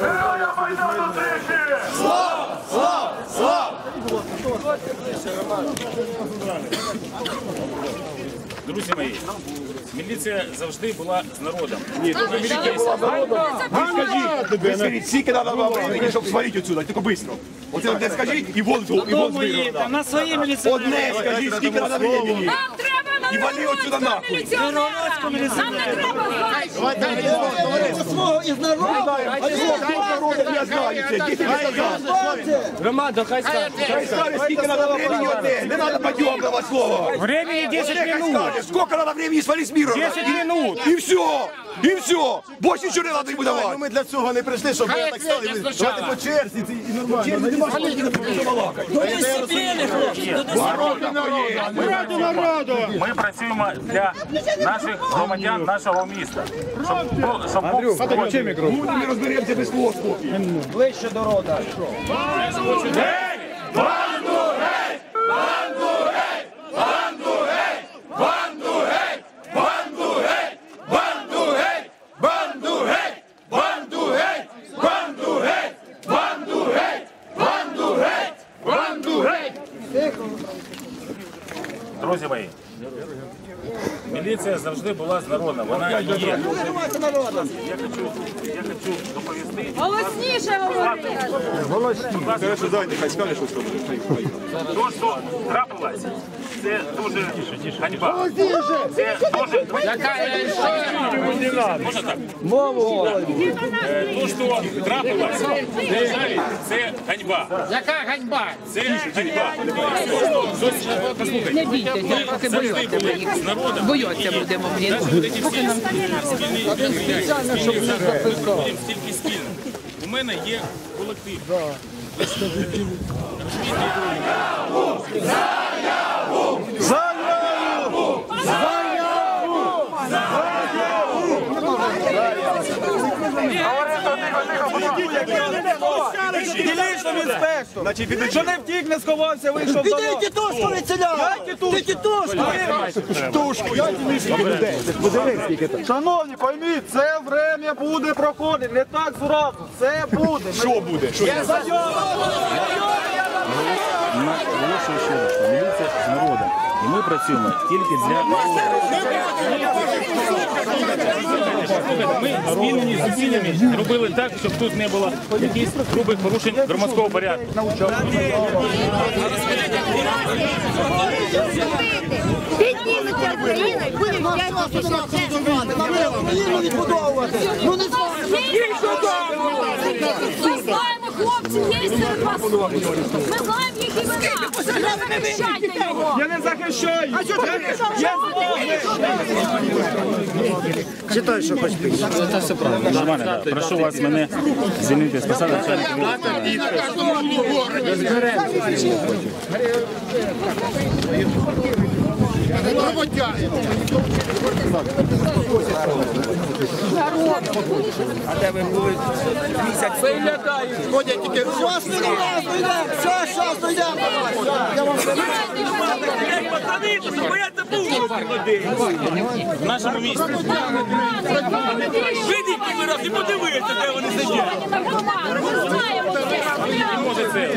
Героя Майдану тричі! Друзі мої, міліція завжди була з народом. Вы скажите, скільки надо вам времени, щоб свалити отсюда, тільки быстро. Оце одне скажіть і вон, і вон. Одне скажіть, скільки надо времени. Треба І вали отсюда нахуй. Нам не треба гайки! Я знаю це, діти не сказали. Громада, хай скаже. Хай скаже, скільки надо времени одне. Не надо подьомного слова. Времени 10 минут. сколько надо времени свалить с мира. 10 минут. І все, і все. Больше нічого не надо йому давати. Ну, ми для цього не прийшли, щоб ви так стали. Давайте по черзі і нормально. Ми працюємо для наших громадян, нашого міста. Щоб, спокій. Будемо ми розберемося без слова спокій. Друзі мої, міліція завжди була з народом. Вона і є. Я хочу, я хочу доповісти. Голосніше говори! Дайте, хай скаже, що скаже. То, що трапилось, це дуже ганьба. Це дуже... Можна так? Е, То, що трапилось, це ганьба. Яка ганьба? Це ганьба. Послухайте, Бояться будемо, блін. Проводимо стільки спільно. У мене є колектив. Дільничний інспектор. Значить, підійдіть. Що не втік, не сховався, вийшов до Ти тітушку відселяв! Ти тітушку! Шановні, пойміть, це время буде проходити, не так зразу, це буде. Що буде? Що буде? Наголошую ще раз, що міліція з народом. І ми працюємо тільки для... Ми змінені зусиллями робили так, щоб тут не було якихось грубих порушень громадського порядку. Підніметься Україна і будемо вдячні, що це Країну 42 судді. Ми знаємо їх імена. Не захищайте його. Я не захищаю. А що ти Я Читай, що хоч пише. Це все правильно. Нормально. да. Прошу вас мене звільнити з посади. Це не начальника Ходять тільки Щас не! Щас, щас, йдемо! Я вам в нашому місті. Вийдіть раз і подивіться, де вони сидять. Ми де. Може це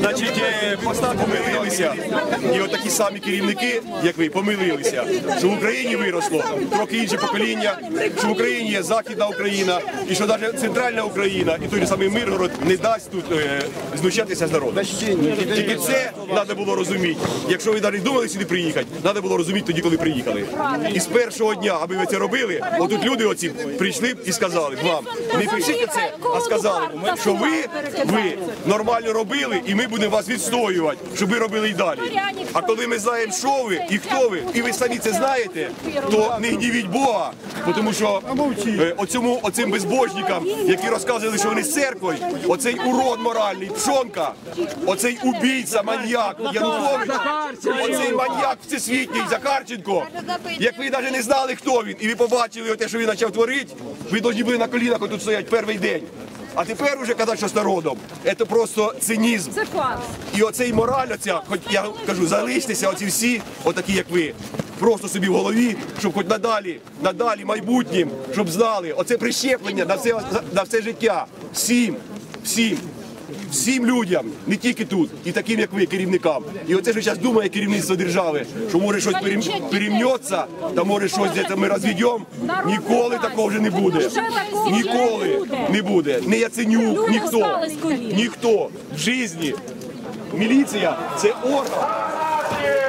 Значить, е, поста помилилися, і отакі самі керівники, як ви, помилилися, що в Україні виросло трохи інше покоління, що в Україні є Західна Україна, і що навіть центральна Україна і той же самий Миргород не дасть тут е, знущатися з народом. Тільки це треба було розуміти. Якщо ви навіть думали сюди приїхати, треба було розуміти тоді, коли приїхали. І з першого дня, аби ви це робили, отут люди оці прийшли і сказали вам, не пишіть це, а сказали, що ви, ви нормально робили, і ми будемо вас відстоювати, щоб ви робили і далі. А коли ми знаємо, що ви і хто ви, і ви самі це знаєте, то не гнівіть Бога, тому що е, оцьому, оцим безбожникам, які розказували, що вони з церквою, оцей урод моральний, пшонка, оцей убійця, маньяк, Янукович, оцей маньяк всесвітній Захарченко, як ви навіть не знали, хто він, і ви побачили те, що він почав творити, ви повинні були на колінах отут стоять перший день. А тепер уже казати, що з народом, це просто цинізм. Це клас. І оцей мораль, оця, хоч я кажу, залиштеся, оці всі, отакі як ви. Просто собі в голові, щоб хоч надалі, надалі майбутнім, щоб знали, оце прищеплення на все, на все життя. Всім, всім, всім людям, не тільки тут, і таким, як ви, керівникам. І оце ж зараз думає керівництво держави, що може щось перем- перемнеться, та може щось десь ми розведемо. Ніколи такого вже не буде. Ніколи не буде. не буде. Не Яценюк, ніхто. Ніхто в житті. Міліція це орган.